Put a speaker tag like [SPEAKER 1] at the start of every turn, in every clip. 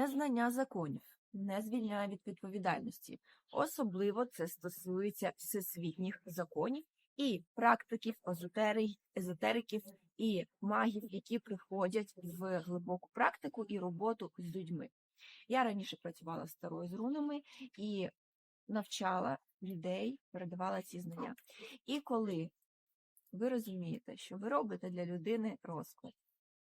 [SPEAKER 1] Незнання законів не звільняє від відповідальності. Особливо це стосується всесвітніх законів і практиків, езотериків і магів, які приходять в глибоку практику і роботу з людьми. Я раніше працювала з старою з рунами і навчала людей, передавала ці знання. І коли ви розумієте, що ви робите для людини розклад,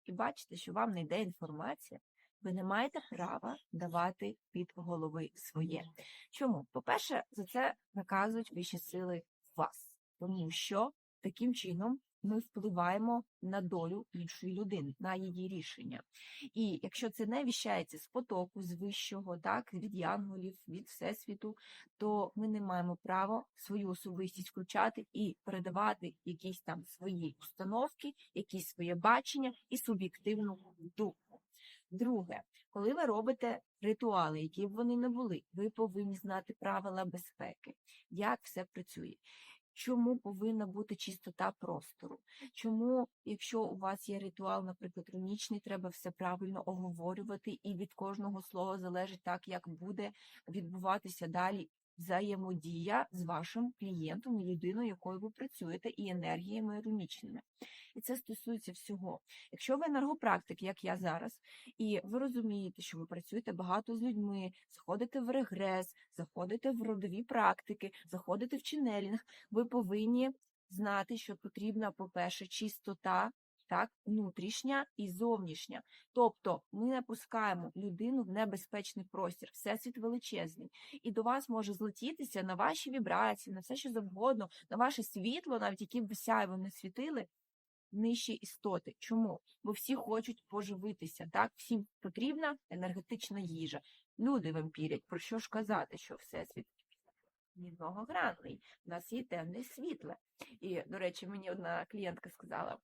[SPEAKER 1] і бачите, що вам не йде інформація, ви не маєте права давати під голови своє. Чому? По-перше, за це наказують вищі сили вас, тому що таким чином ми впливаємо на долю іншої людини, на її рішення. І якщо це не віщається з потоку, з вищого, так, від янголів, від всесвіту, то ми не маємо права свою особистість включати і передавати якісь там свої установки, якісь своє бачення і суб'єктивну думку. Друге, коли ви робите ритуали, які б вони не були, ви повинні знати правила безпеки, як все працює. Чому повинна бути чистота простору? Чому, якщо у вас є ритуал, наприклад, рунічний, треба все правильно оговорювати, і від кожного слова залежить так, як буде відбуватися далі взаємодія з вашим клієнтом, людиною, якою ви працюєте, і енергіями рунічними. І це стосується всього. Якщо ви енергопрактик, як я зараз, і ви розумієте, що ви працюєте багато з людьми, заходите в регрес, заходите в родові практики, заходите в ченелінг, ви повинні знати, що потрібна, по-перше, чистота. Так, внутрішня і зовнішня. Тобто ми не пускаємо людину в небезпечний простір, всесвіт величезний, і до вас може злетітися на ваші вібрації, на все, що завгодно, на ваше світло, навіть яким би сяйво не світили, нижчі істоти. Чому? Бо всі хочуть поживитися, так? Всім потрібна енергетична їжа. Люди вампірять. Про що ж казати, що всесвіт многогранний, у нас є темне світле. І, до речі, мені одна клієнтка сказала.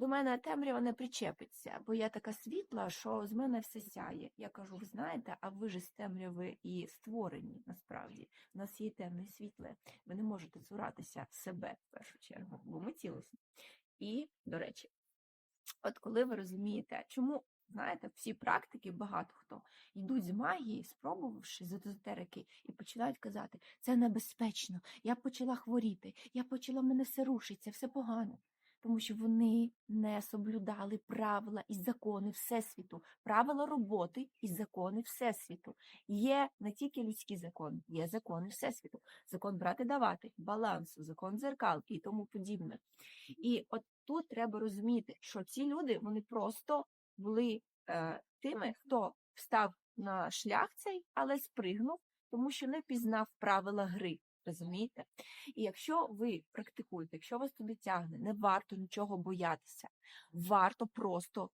[SPEAKER 1] До мене темрява не причепиться, бо я така світла, що з мене все сяє. Я кажу, ви знаєте, а ви ж з темряви і створені насправді. У нас є темне світле. Ви не можете цуратися себе в першу чергу, бо ми цілісні. І, до речі, от коли ви розумієте, чому, знаєте, всі практики, багато хто йдуть з магії, спробувавши з езотерики, і починають казати, це небезпечно, я почала хворіти, я почала мене все рушиться, все погано. Тому що вони не соблюдали правила і закони Всесвіту, правила роботи і закони Всесвіту. Є не тільки людські закони, є закони Всесвіту, закон брати давати, балансу, закон дзеркал і тому подібне. І от тут треба розуміти, що ці люди вони просто були е, тими, хто встав на шлях цей, але спригнув, тому що не пізнав правила гри. Розумієте? І якщо ви практикуєте, якщо вас туди тягне, не варто нічого боятися, варто просто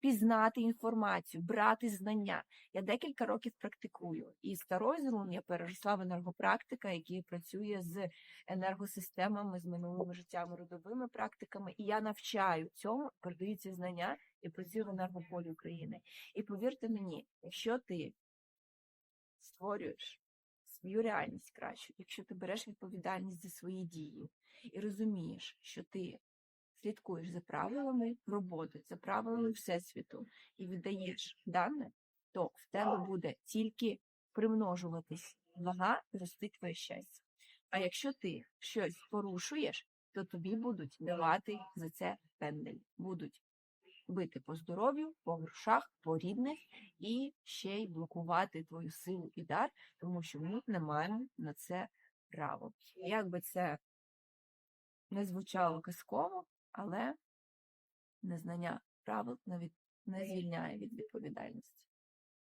[SPEAKER 1] пізнати інформацію, брати знання. Я декілька років практикую. І старої з рун я переросла в енергопрактика, який працює з енергосистемами, з минулими життями, родовими практиками. І я навчаю цьому, передаю ці знання і працюю в енергополі України. І повірте мені, якщо ти створюєш свою реальність кращу, якщо ти береш відповідальність за свої дії і розумієш, що ти слідкуєш за правилами роботи, за правилами Всесвіту і віддаєш дане, то в тебе буде тільки примножуватись. Вага і рости твоє щастя. А якщо ти щось порушуєш, то тобі будуть давати за це пендель, будуть бити по здоров'ю, по грошах, по рідних і ще й блокувати твою силу і дар, тому що ми не маємо на це право. Як би це не звучало казково, але незнання правил навіть не звільняє від відповідальності.